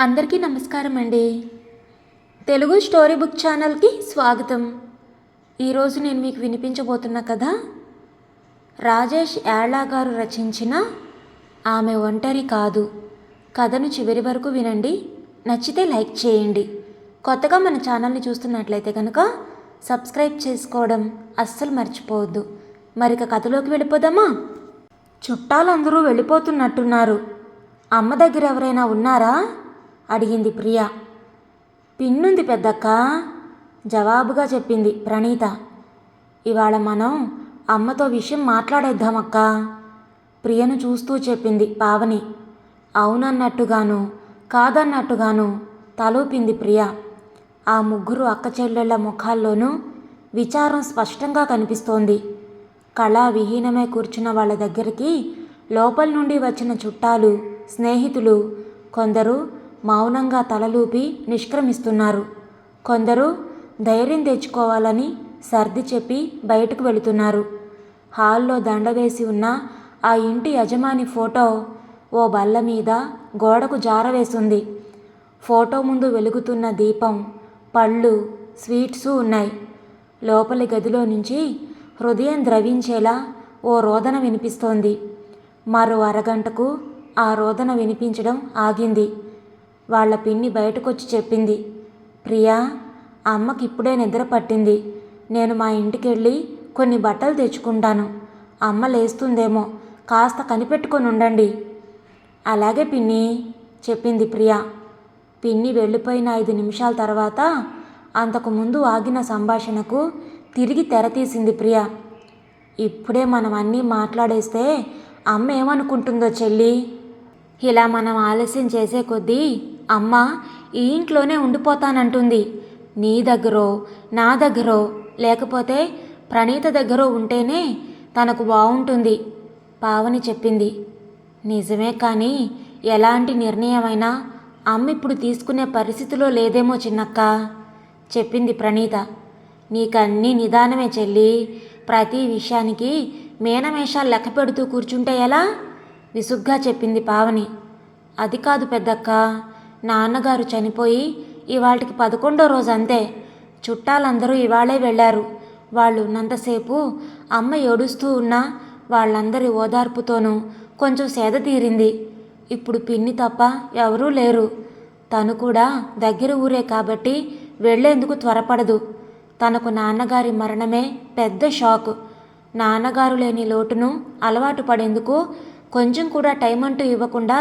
అందరికీ నమస్కారం అండి. తెలుగు స్టోరీ బుక్ ఛానల్కి స్వాగతం. ఈరోజు నేను మీకు వినిపించబోతున్న కథ రాజేష్ యాళ్ళా గారు రచించిన ఆమె ఒంటరి కాదు. కథను చివరి వరకు వినండి. నచ్చితే లైక్ చేయండి. కొత్తగా మన ఛానల్ని చూస్తున్నట్లయితే కనుక సబ్స్క్రైబ్ చేసుకోవడం అస్సలు మర్చిపోవద్దు. మరిక కథలోకి వెళ్ళిపోదామా? చుట్టాలందరూ వెళ్ళిపోతున్నట్టున్నారు. అమ్మ దగ్గర ఎవరైనా ఉన్నారా? అడిగింది ప్రియ. పిన్నుంది పెద్దక్క జవాబుగా చెప్పింది ప్రణీత. ఇవాళ మనం అమ్మతో విషయం మాట్లాడేద్దామక్క. ప్రియను చూస్తూ చెప్పింది పావని. అవునన్నట్టుగాను కాదన్నట్టుగాను తలూపింది ప్రియ. ఆ ముగ్గురు అక్క చెల్లెళ్ళ ముఖాల్లోనూ విచారం స్పష్టంగా కనిపిస్తోంది. కళా విహీనమై కూర్చున్న వాళ్ళ దగ్గరికి లోపల నుండి వచ్చిన చుట్టాలు స్నేహితులు కొందరు మౌనంగా తలలూపి నిష్క్రమిస్తున్నారు. కొందరు ధైర్యం తెచ్చుకోవాలని సర్ది చెప్పి బయటకు వెళుతున్నారు. హాల్లో దండ వేసి ఉన్న ఆ ఇంటి యజమాని ఫోటో ఓ బల్ల మీద గోడకు జారవేసింది ఫోటో ముందు వెలుగుతున్న దీపం పళ్ళు స్వీట్సు ఉన్నాయి. లోపలి గదిలో నుంచి హృదయం ద్రవించేలా ఓ రోదన వినిపిస్తోంది. మరో అరగంటకు ఆ రోదన వినిపించడం ఆగింది. వాళ్ళ పిన్ని బయటకొచ్చి చెప్పింది ప్రియా అమ్మకి ఇప్పుడే నిద్ర పట్టింది. నేను మా ఇంటికి వెళ్ళి కొన్ని బట్టలు తెచ్చుకుంటాను. అమ్మ లేస్తుందేమో కాస్త కనిపెట్టుకొని ఉండండి. అలాగే పిన్ని చెప్పింది ప్రియా. పిన్ని వెళ్ళిపోయిన ఐదు నిమిషాల తర్వాత అంతకుముందు ఆగిన సంభాషణకు తిరిగి తెరతీసింది ప్రియ. ఇప్పుడే మనం అన్నీ మాట్లాడేస్తే అమ్మ ఏమనుకుంటుందో చెల్లి. ఇలా మనం ఆలస్యం చేసే కొద్దీ అమ్మ ఈ ఇంట్లోనే ఉండిపోతానంటుంది. నీ దగ్గరో నా దగ్గరో లేకపోతే ప్రణీత దగ్గరో ఉంటేనే తనకు బాగుంటుంది పావని చెప్పింది. నిజమే కానీ ఎలాంటి నిర్ణయమైనా అమ్మ ఇప్పుడు తీసుకునే పరిస్థితిలో లేదేమో చిన్నక్క చెప్పింది ప్రణీత. నీకన్నీ నిదానమే చెల్లి. ప్రతి విషయానికి మేనమేషాలు లెక్క పెడుతూ కూర్చుంటే ఎలా? విసుగ్గా చెప్పింది పావని. అది కాదు పెద్దక్క నాన్నగారు చనిపోయి ఇవాళకి పదకొండో రోజు అంతే చుట్టాలందరూ ఇవాళే వెళ్ళారు. వాళ్ళు ఉన్నంతసేపు అమ్మ ఏడుస్తూ ఉన్నా వాళ్ళందరి ఓదార్పుతోనూ కొంచెం సేద తీరింది. ఇప్పుడు పిన్ని తప్ప ఎవరూ లేరు. తను కూడా దగ్గర ఊరే కాబట్టి వెళ్ళేందుకు త్వరపడదు. తనకు నాన్నగారి మరణమే పెద్ద షాక్. నాన్నగారు లేని లోటును అలవాటు పడేందుకు కొంచెం కూడా టైం అంటూ ఇవ్వకుండా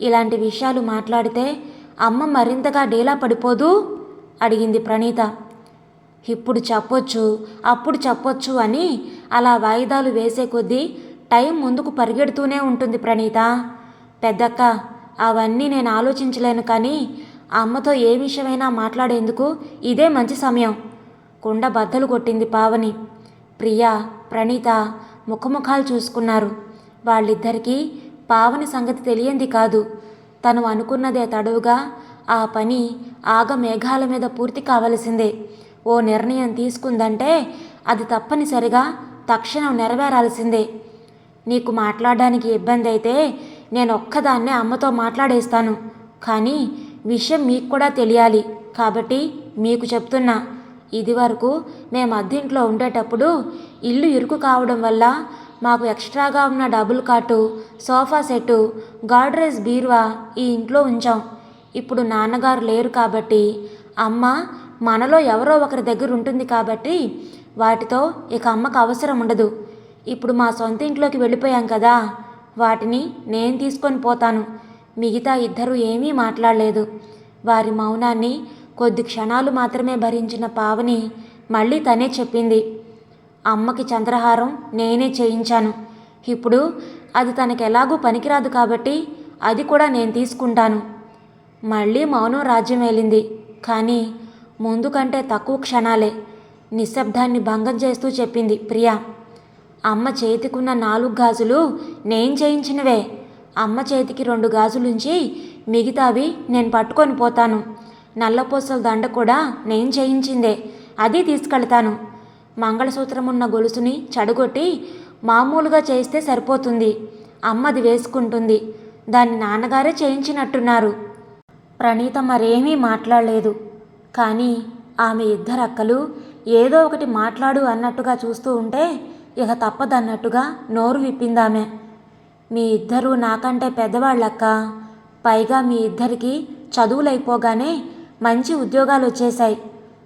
ఇలాంటి విషయాలు మాట్లాడితే అమ్మ మరింతగా డీలా పడిపోదు? అడిగింది ప్రణీత. ఇప్పుడు చెప్పొచ్చు అప్పుడు చెప్పొచ్చు అని అలా వాయిదాలు వేసే కొద్దీ టైం ముందుకు పరిగెడుతూనే ఉంటుంది ప్రణీత. పెద్దక్క అవన్నీ నేను ఆలోచించలేను కానీ అమ్మతో ఏ విషయమైనా మాట్లాడేందుకు ఇదే మంచి సమయం. కుండ బద్దలు కొట్టింది పావని. ప్రియా ప్రణీత ముఖముఖాలు చూసుకున్నారు. వాళ్ళిద్దరికీ పావని సంగతి తెలియంది కాదు. తను అనుకున్నదే తడువుగా. ఆ పని ఆగ మేఘాల మీద పూర్తి కావలసిందే. ఓ నిర్ణయం తీసుకుందంటే అది తప్పనిసరిగా తక్షణం నెరవేరాల్సిందే. నీకు మాట్లాడడానికి ఇబ్బంది అయితే నేను ఒక్కదాన్నే అమ్మతో మాట్లాడేస్తాను. కానీ విషయం మీకు కూడా తెలియాలి. కాబట్టి మీకు చెప్తున్నా. ఇదివరకు మేము అద్దెంట్లో ఉండేటప్పుడు ఇల్లు ఇరుకు కావడం వల్ల మాకు ఎక్స్ట్రాగా ఉన్న డబుల్ కాటు సోఫా సెట్టు గాడ్రేజ్ బీరువా ఈ ఇంట్లో ఉంచాం. ఇప్పుడు నాన్నగారు లేరు కాబట్టి అమ్మ మనలో ఎవరో ఒకరి దగ్గర ఉంటుంది కాబట్టి వాటితో ఇక అమ్మకు అవసరం ఉండదు. ఇప్పుడు మా సొంత ఇంట్లోకి వెళ్ళిపోయాం కదా వాటిని నేను తీసుకొని పోతాను. మిగతా ఇద్దరు ఏమీ మాట్లాడలేదు. వారి మౌనాన్ని కొద్ది క్షణాలు మాత్రమే భరించిన పావని మళ్ళీ తనే చెప్పింది. అమ్మకి చంద్రహారం నేనే చేయించాను. ఇప్పుడు అది తనకి ఎలాగూ పనికిరాదు కాబట్టి అది కూడా నేను తీసుకుంటాను. మళ్ళీ మౌనం రాజ్యమేలింది కానీ ముందు కంటే తక్కువ క్షణాలే నిశ్శబ్దాన్ని భంగం చేస్తూ చెప్పింది ప్రియా. అమ్మ చేతికున్న నాలుగు గాజులు నేను చేయించినవే. అమ్మ చేతికి రెండు గాజులుంచి మిగతావి నేను పట్టుకొని పోతాను. నల్లపూసల దండ కూడా నేను చేయించిందే. అది తీసుకెళ్తాను. మంగళసూత్రం ఉన్న గొలుసుని చెడగొట్టి మామూలుగా చేస్తే సరిపోతుంది. అమ్మది వేసుకుంటుంది. దాన్ని నాన్నగారే చేయించినట్టున్నారు. ప్రణీత మరేమీ మాట్లాడలేదు. కానీ ఆమె ఇద్దరు అక్కలు ఏదో ఒకటి మాట్లాడు అన్నట్టుగా చూస్తూ ఉంటే ఇక తప్పదన్నట్టుగా నోరు విప్పిందామె. మీ ఇద్దరూ నాకంటే పెద్దవాళ్ళక్క. పైగా మీ ఇద్దరికి చదువులైపోగానే మంచి ఉద్యోగాలు వచ్చేశాయి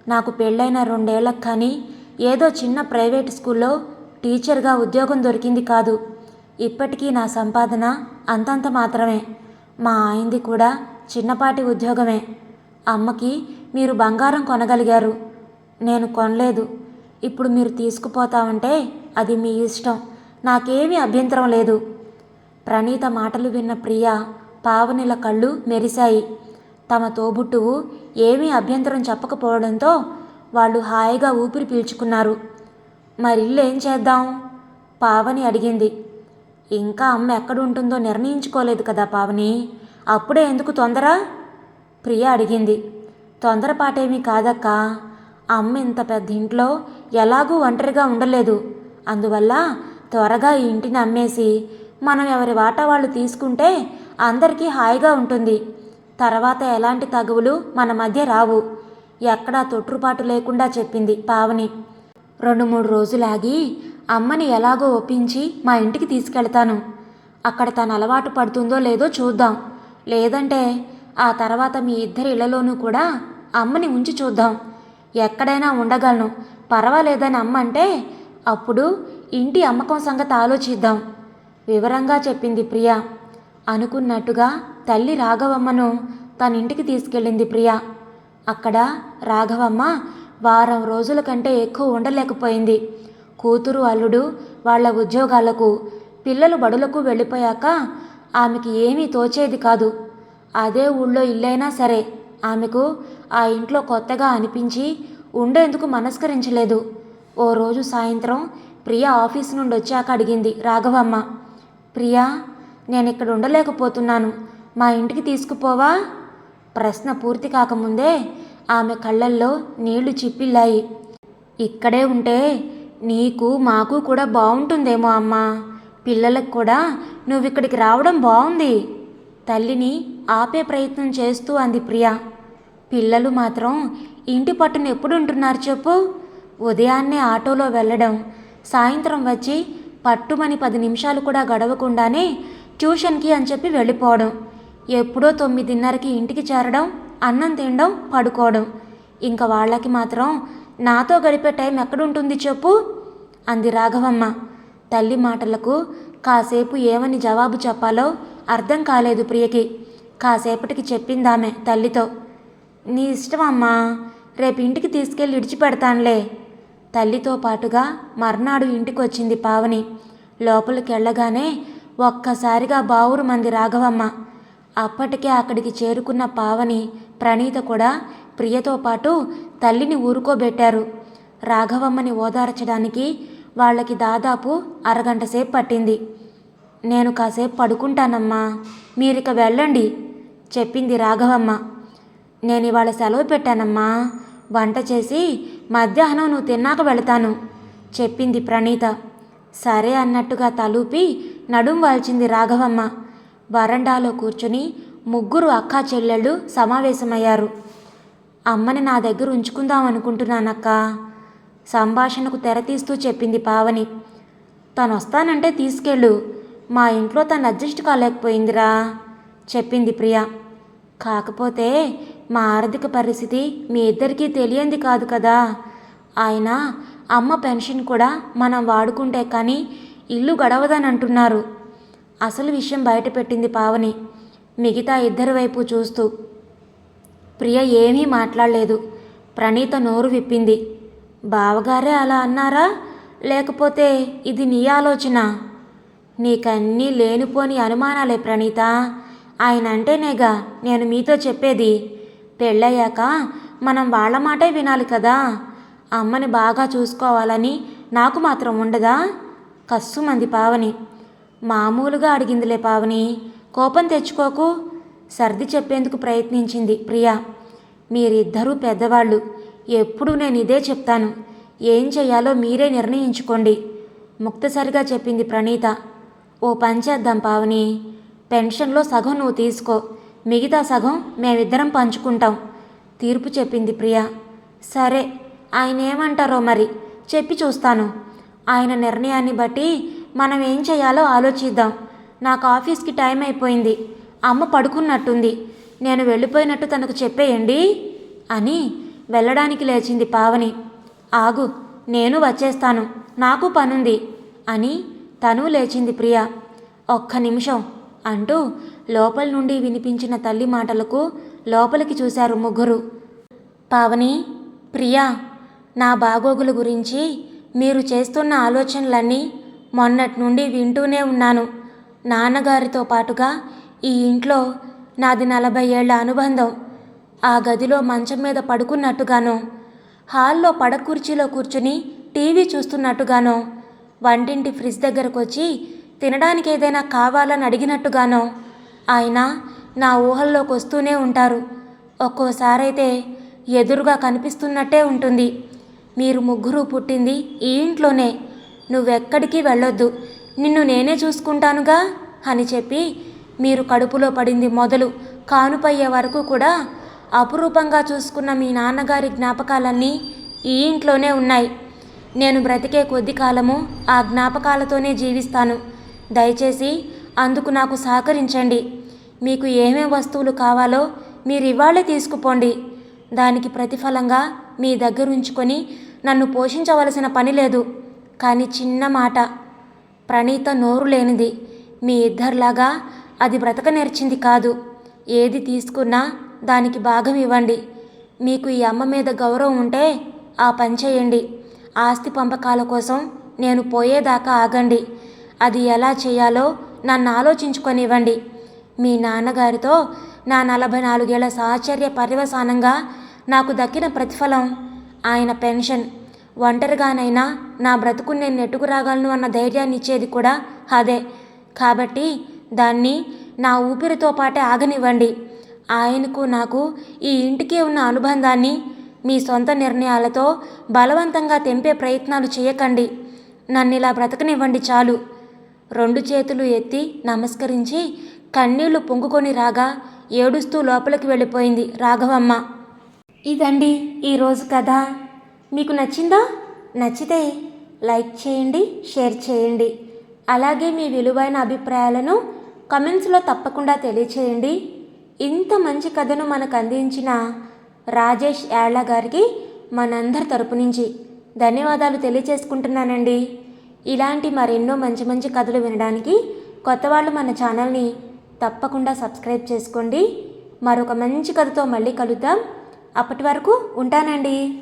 నాకు పెళ్ళైన రెండేళ్ళకి కానీ ఏదో చిన్న ప్రైవేట్ స్కూల్లో టీచర్గా ఉద్యోగం దొరికింది కాదు. ఇప్పటికీ నా సంపాదన అంతంత మాత్రమే. మా ఆయనది కూడా చిన్నపాటి ఉద్యోగమే. అమ్మకి మీరు బంగారం కొనగలిగారు. నేను కొనలేదు. ఇప్పుడు మీరు తీసుకుపోతామంటే అది మీ ఇష్టం. నాకేమీ అభ్యంతరం లేదు. ప్రణీత మాటలు విన్న ప్రియ పావనిల కళ్ళు మెరిశాయి. తమ తోబుట్టువు ఏమీ అభ్యంతరం చెప్పకపోవడంతో వాళ్ళు హాయిగా ఊపిరి పీల్చుకున్నారు. మరి ఇల్లు ఏం చేద్దాం? పావని అడిగింది. ఇంకా అమ్మ ఎక్కడుంటుందో నిర్ణయించుకోలేదు కదా పావని. అప్పుడే ఎందుకు తొందర? ప్రియ అడిగింది. తొందరపాటేమీ కాదక్క. అమ్మ ఇంత పెద్ద ఇంట్లో ఎలాగూ ఒంటరిగా ఉండలేదు. అందువల్ల త్వరగా ఈ ఇంటిని అమ్మేసి మనం ఎవరి వాటా వాళ్ళు తీసుకుంటే అందరికీ హాయిగా ఉంటుంది. తర్వాత ఎలాంటి తగువులు మన మధ్య రావు. ఎక్కడా తొట్టుపాటు లేకుండా చెప్పింది పావని. రెండు మూడు రోజులాగి అమ్మని ఎలాగో ఒప్పించి మా ఇంటికి తీసుకెళ్తాను. అక్కడ తను అలవాటు పడుతుందో లేదో చూద్దాం. లేదంటే ఆ తర్వాత మీ ఇద్దరి ఇళ్ళలోనూ కూడా అమ్మని ఉంచి చూద్దాం. ఎక్కడైనా ఉండగలను. పర్వాలేదని అమ్మ అంటే అప్పుడు ఇంటి అమ్మకం సంగతి ఆలోచిద్దాం. వివరంగా చెప్పింది ప్రియ. అనుకున్నట్టుగా తల్లి రాఘవమ్మను తన ఇంటికి తీసుకెళ్ళింది ప్రియా. అక్కడ రాఘవమ్మ వారం రోజుల కంటే ఎక్కువ ఉండలేకపోయింది. కూతురు అల్లుడు వాళ్ళ ఉద్యోగాలకు పిల్లలు బడులకు వెళ్ళిపోయాక ఆమెకి ఏమీ తోచేది కాదు. అదే ఊళ్ళో ఇల్లైనా సరే ఆమెకు ఆ ఇంట్లో కొత్తగా అనిపించి ఉండేందుకు మనస్కరించలేదు. ఓ రోజు సాయంత్రం ప్రియా ఆఫీస్ నుండి వచ్చాక అడిగింది రాఘవమ్మ ప్రియా నేను ఇక్కడ ఉండలేకపోతున్నాను. మా ఇంటికి తీసుకుపోవా? ప్రశ్న పూర్తి కాకముందే ఆమె కళ్ళల్లో నీళ్ళు చిప్పిల్లాయి ఇక్కడే ఉంటే నీకు మాకు కూడా బాగుంటుందేమో అమ్మా. పిల్లలకు కూడా నువ్వు ఇక్కడికి రావడం బాగుంది తల్లిని ఆపే ప్రయత్నం చేస్తూ అంది ప్రియ. పిల్లలు మాత్రం ఇంటి పట్టున ఎప్పుడుంటున్నారు చెప్పు? ఉదయాన్నే ఆటోలో వెళ్ళడం సాయంత్రం వచ్చి పట్టుమని పది నిమిషాలు కూడా గడవకుండానే ట్యూషన్కి అని చెప్పి వెళ్ళిపోవడం ఎప్పుడో తొమ్మిదిన్నరకి ఇంటికి చేరడం అన్నం తినడం పడుకోవడం. ఇంకా వాళ్ళకి మాత్రం నాతో గడిపే టైం ఎక్కడుంటుంది చెప్పు? అంది రాఘవమ్మ. తల్లి మాటలకు కాసేపు ఏమని జవాబు చెప్పాలో అర్థం కాలేదు ప్రియకి. కాసేపటికి చెప్పిందామె తల్లితో. నీ ఇష్టం అమ్మా. రేపు ఇంటికి తీసుకెళ్ళి విడిచిపెడతానులే. తల్లితో పాటుగా మర్నాడు ఇంటికి వచ్చింది పావని. లోపలికి వెళ్ళగానే ఒక్కసారిగా బావురు మంది రాఘవమ్మ. అప్పటికే అక్కడికి చేరుకున్న పావని ప్రణీత కూడా ప్రియతో పాటు తల్లిని ఊరుకోబెట్టారు. రాఘవమ్మని ఓదార్చడానికి వాళ్ళకి దాదాపు అరగంట సేపు పట్టింది. నేను కాసేపు పడుకుంటానమ్మా మీరిక వెళ్ళండి చెప్పింది రాఘవమ్మ. నేను ఇవాళ సెలవు పెట్టానమ్మా వంట చేసి మధ్యాహ్నం నువ్వు తిన్నాక వెళతాను చెప్పింది ప్రణీత. సరే అన్నట్టుగా తలూపి నడుం వాల్చింది రాఘవమ్మ. వరండాలో కూర్చుని ముగ్గురు అక్కా చెల్లెళ్ళు సమావేశమయ్యారు. అమ్మని నా దగ్గర ఉంచుకుందాం అనుకుంటున్నానక్క. సంభాషణకు తెరతీస్తూ చెప్పింది పావని. తను వస్తానంటే తీసుకెళ్ళు. మా ఇంట్లో తను అడ్జస్ట్ కాలేకపోయిందిరా చెప్పింది ప్రియ. కాకపోతే మా ఆర్థిక పరిస్థితి మీ ఇద్దరికీ తెలియంది కాదు కదా. ఆయన అమ్మ పెన్షన్ కూడా మనం వాడుకుంటే కానీ ఇల్లు గడవదని అంటున్నారు అసలు విషయం బయటపెట్టింది పావని. మిగతా ఇద్దరి వైపు చూస్తూ. ప్రియ ఏమీ మాట్లాడలేదు. ప్రణీత నోరు విప్పింది. బావగారే అలా అన్నారా? లేకపోతే ఇది నీ ఆలోచన? నీకన్నీ లేనిపోని అనుమానాలే ప్రణీత. ఆయన అంటేనేగా నేను మీతో చెప్పేది. పెళ్ళయ్యాక మనం వాళ్ళ మాటే వినాలి కదా? అమ్మని బాగా చూసుకోవాలని నాకు మాత్రం ఉండదా? కస్సుమంది పావని. మామూలుగా అడిగిందిలే పావని. కోపం తెచ్చుకోకు. సర్ది చెప్పేందుకు ప్రయత్నించింది ప్రియా. మీరిద్దరూ పెద్దవాళ్ళు. ఎప్పుడు నేను ఇదే చెప్తాను. ఏం చేయాలో మీరే నిర్ణయించుకోండి. ముక్తసరిగా చెప్పింది ప్రణీత. ఓ పని చేద్దాం పావని. పెన్షన్లో సగం నువ్వు తీసుకో. మిగతా సగం మేమిద్దరం పంచుకుంటాం. తీర్పు చెప్పింది ప్రియ. సరే ఆయన ఏమంటారో మరి. చెప్పి చూస్తాను. ఆయన నిర్ణయాన్ని బట్టి మనం ఏం చేయాలో ఆలోచిద్దాం. నాకు ఆఫీస్కి టైం అయిపోయింది. అమ్మ పడుకున్నట్టుంది. నేను వెళ్ళిపోయినట్టు తనకు చెప్పేయండి? అని వెళ్ళడానికి లేచింది పావని. ఆగు నేను వచ్చేస్తాను. నాకు పనుంది అని తను లేచింది ప్రియ. ఒక్క నిమిషం అంటూ లోపల నుండి వినిపించిన తల్లి మాటలకు లోపలికి చూశారు ముగ్గురు. పావని ప్రియా నా బాగోగుల గురించి మీరు చేస్తున్న ఆలోచనలన్నీ మొన్నటి నుండి వింటూనే ఉన్నాను. నాన్నగారితో పాటుగా ఈ ఇంట్లో నాది నలభై ఏళ్ళ అనుబంధం. ఆ గదిలో మంచం మీద పడుకున్నట్టుగానో హాల్లో పడకుర్చీలో కూర్చుని టీవీ చూస్తున్నట్టుగానో వంటింటి ఫ్రిడ్జ్ దగ్గరకు వచ్చి తినడానికి ఏదైనా కావాలని అడిగినట్టుగానో ఆయన నా ఊహల్లోకి వస్తూనే ఉంటారు. ఒక్కోసారైతే ఎదురుగా కనిపిస్తున్నట్టే ఉంటుంది. మీరు ముగ్గురు పుట్టింది ఈ ఇంట్లోనే. నువ్వెక్కడికి వెళ్ళొద్దు. నిన్ను నేనే చూసుకుంటానుగా అని చెప్పి మీరు కడుపులో పడింది మొదలు కానుపయ్యే వరకు కూడా అపురూపంగా చూసుకున్న మీ నాన్నగారి జ్ఞాపకాలన్నీ ఈ ఇంట్లోనే ఉన్నాయి. నేను బ్రతికే కొద్ది కాలము ఆ జ్ఞాపకాలతోనే జీవిస్తాను. దయచేసి అందుకు నాకు సహకరించండి. మీకు ఏమేం వస్తువులు కావాలో మీరు ఇవాళే తీసుకుపోండి. దానికి ప్రతిఫలంగా మీ దగ్గర ఉంచుకొని నన్ను పోషించవలసిన పని లేదు. కానీ చిన్న మాట. ప్రణీత నోరు లేనిది. మీ ఇద్దరిలాగా అది బ్రతక నేర్చింది కాదు. ఏది తీసుకున్నా దానికి భాగం ఇవ్వండి. మీకు ఈ అమ్మ మీద గౌరవం ఉంటే ఆ పని చేయండి. ఆస్తి పంపకాల కోసం నేను పోయేదాకా ఆగండి. అది ఎలా చేయాలో నన్ను ఆలోచించుకొనివ్వండి. మీ నాన్నగారితో నా నలభై నాలుగేళ్ళ సాహచర్య పర్యవసానంగా నాకు దక్కిన ప్రతిఫలం ఆయన పెన్షన్. ఒంటరిగానైనా నా బ్రతుకు నేను నెట్టుకురాగలను అన్న ధైర్యాన్ని ఇచ్చేది కూడా అదే. కాబట్టి దాన్ని నా ఊపిరితో పాటే ఆగనివ్వండి. ఆయనకు నాకు ఈ ఇంటికి ఉన్న అనుబంధాన్ని మీ సొంత నిర్ణయాలతో బలవంతంగా తెంపే ప్రయత్నాలు చేయకండి. నన్ను ఇలా బ్రతకనివ్వండి చాలు. రెండు చేతులు ఎత్తి నమస్కరించి కన్నీళ్ళు పొంగుకొని రాగా ఏడుస్తూ లోపలికి వెళ్ళిపోయింది రాఘవమ్మ. ఇదండి ఈరోజు కథ. మీకు నచ్చిందా? నచ్చితే లైక్ చేయండి షేర్ చేయండి. అలాగే మీ విలువైన అభిప్రాయాలను కమెంట్స్లో తప్పకుండా తెలియచేయండి. ఇంత మంచి కథను మనకు అందించిన రాజేష్ యాళ్ళ గారికి మనందరి తరపు నుంచి ధన్యవాదాలు తెలియచేసుకుంటున్నానండి. ఇలాంటి మరెన్నో మంచి మంచి కథలు వినడానికి కొత్త వాళ్ళు మన ఛానల్ని తప్పకుండా సబ్స్క్రైబ్ చేసుకోండి. మరొక మంచి కథతో మళ్ళీ కలుద్దాం. అప్పటి వరకు ఉంటానండి.